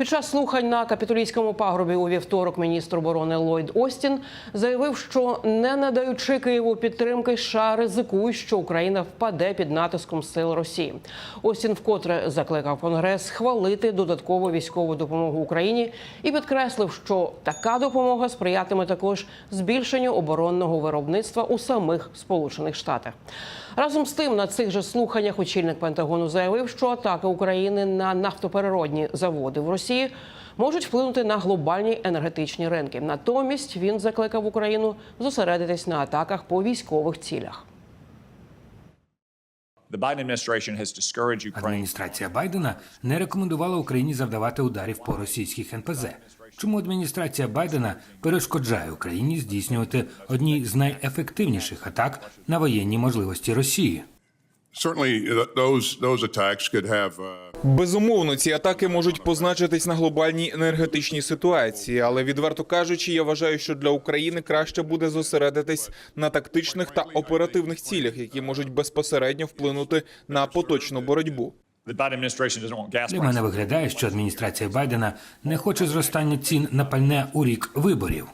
Під час слухань на капітолійському пагорбі у вівторок міністр оборони Ллойд Остін заявив, що не надаючи Києву підтримки, США ризикують, що Україна впаде під натиском сил Росії. Остін вкотре закликав Конгрес схвалити додаткову військову допомогу Україні і підкреслив, що така допомога сприятиме також збільшенню оборонного виробництва у самих Сполучених Штатах. Разом з тим, на цих же слуханнях очільник Пентагону заявив, що атаки України на нафтопереродні заводи в Росії можуть вплинути на глобальні енергетичні ринки. Натомість він закликав Україну зосередитись на атаках по військових цілях. Адміністрація Байдена не рекомендувала Україні завдавати ударів по російських НПЗ. Чому адміністрація Байдена перешкоджає Україні здійснювати одні з найефективніших атак на воєнні можливості Росії? Certainly, th- those those attacks could have uh, Безумовно, ці атаки можуть позначитись на глобальній енергетичній ситуації, але відверто кажучи, я вважаю, що для України краще буде зосередитись на тактичних та оперативних цілях, які можуть безпосередньо вплинути на поточну боротьбу. Для мене виглядає, що адміністрація Байдена не хоче зростання цін на пальне у рік виборів.